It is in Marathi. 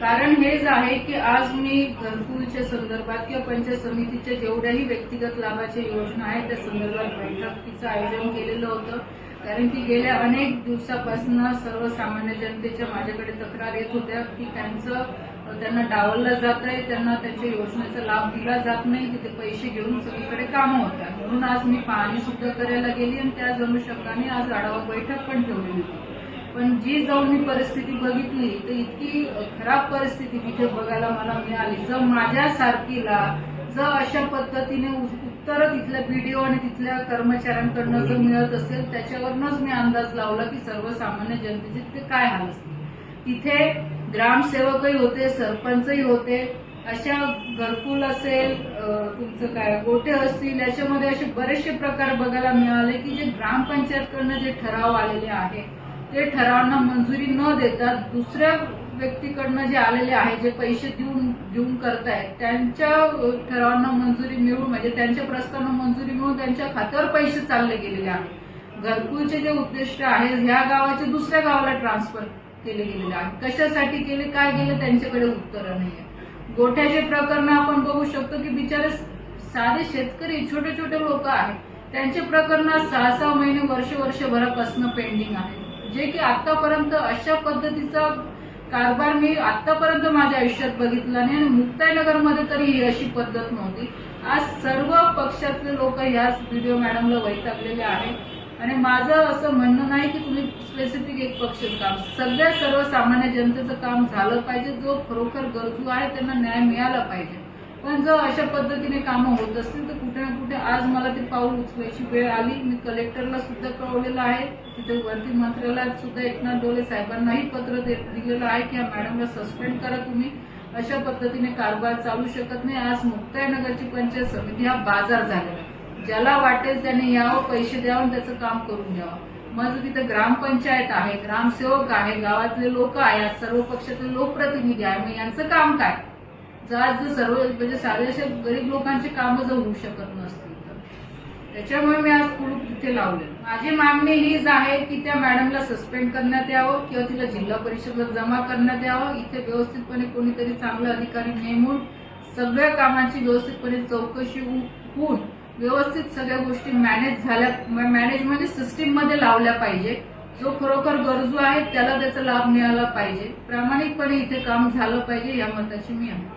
कारण हेच आहे की आज मी घरकुलच्या संदर्भात किंवा पंचायत समितीच्या जेवढ्याही व्यक्तिगत लाभाच्या योजना आहेत त्या संदर्भात बैठकीचं आयोजन केलेलं होतं. कारण की गेल्या अनेक दिवसापासून सर्वसामान्य जनतेच्या माझ्याकडे तक्रार येत होत्या की त्यांचं त्यांना डावललं जात आहे त्यांना त्यांच्या योजनेचा लाभ दिला जात नाही की ते पैसे घेऊन सगळीकडे कामं होतात. म्हणून आज मी पाहणी सुद्धा करायला गेली आणि त्याच अनुषंगाने आज आढावा बैठक पण ठेवली. होती पण जी जाऊन मी परिस्थिती बघितली तर इतकी खराब परिस्थिती तिथे बघायला मला मिळाली. जर माझ्या सारखीला जर अशा पद्धतीने उत्तर तिथल्या बीडीओ आणि तिथल्या कर्मचाऱ्यांकडनं जर मिळत असेल त्याच्यावरनच मी अंदाज लावला की सर्वसामान्य जनतेचे ते काय हाल असतील. तिथे ग्रामसेवकही होते सरपंचही होते अशा घरकुल असेल तुमचं काय गोटे असतील याच्यामध्ये असे बरेचसे प्रकार बघायला मिळाले की जे ग्रामपंचायतकडनं जे ठराव आलेले आहे ते ठरावांना मंजुरी न देता दुसऱ्या व्यक्तीकडनं जे आलेले आहे जे पैसे देऊन देऊन करतायत त्यांच्या ठरावांना मंजुरी मिळून म्हणजे त्यांच्या प्रस्तावांना मंजुरी मिळून त्यांच्या खात्यावर पैसे चालले गेलेले आहेत. घरकुलचे जे उद्दिष्ट आहे ह्या गावाचे दुसऱ्या गावाला ट्रान्सफर केले गेलेले आहे कशासाठी केले काय गेले त्यांच्याकडे उत्तर नाहीये. गोठ्याचे प्रकरण आपण बघू शकतो की बिचारे साधे शेतकरी छोटे छोटे लोक आहेत. त्यांचे प्रकरण सहा सहा महिने वर्ष वर्षभरापासून पेंडिंग आहे जे की आतापर्यंत अशा पद्धतीचा कारभार मी आतापर्यंत माझ्या आयुष्यात बघितला नाही आणि मुक्ताईनगरमध्ये तरी ही अशी पद्धत नव्हती. आज सर्व पक्षातले लोक ह्याच व्हिडिओ मॅडमला वैतागलेले आहेत. आणि माझं असं म्हणणं नाही की तुम्ही स्पेसिफिक एक पक्ष काम. सगळ्या सर्वसामान्य जनतेचं काम झालं पाहिजे. जो खरोखर गरजू आहे त्यांना न्याय मिळाला पाहिजे. पण जर अशा पद्धतीने कामं होत असतील तर कुठे ना कुठे आज मला ते पाऊल उचलायची वेळ आली. मी कलेक्टरला सुद्धा कळवलेलं आहे. तिथे वरती मंत्र्यालयात सुद्धा एकनाथ डोले साहेबांनाही पत्र दे- दिलेलं आहे की या मॅडमला सस्पेंड करा तुम्ही. अशा पद्धतीने कारभार चालू शकत नाही. आज मुक्ताईनगरची पंचायत समिती हा बाजार झालेला आहे. ज्याला वाटेल त्याने यावं पैसे द्यावं त्याचं काम करून घ्यावं. माझं तिथं ग्रामपंचायत आहे. ग्रामसेवक आहे. गावातले लोक आहे. सर्व पक्षातले लोकप्रतिनिधी आहे. मग यांचं काम काय? जर जर सर्व म्हणजे सारे असे गरीब लोकांची कामं जर होऊ शकत नसतील तर. त्याच्यामुळे मी आज कुलूप तिथे लावले माझी मागणी हीच आहे की त्या मॅडमला सस्पेंड करण्यात यावं किंवा तिला जिल्हा परिषदला जमा करण्यात यावं. इथे व्यवस्थितपणे कोणीतरी चांगला अधिकारी नेमून सगळ्या कामाची व्यवस्थितपणे चौकशी होऊन व्यवस्थित सगळ्या गोष्टी मॅनेज झाल्या मॅनेज म्हणजे सिस्टीममध्ये लावल्या पाहिजे. जो खरोखर गरजू आहे त्याला त्याचा लाभ मिळाला पाहिजे. प्रामाणिकपणे इथे काम झालं पाहिजे या मताची मी आहे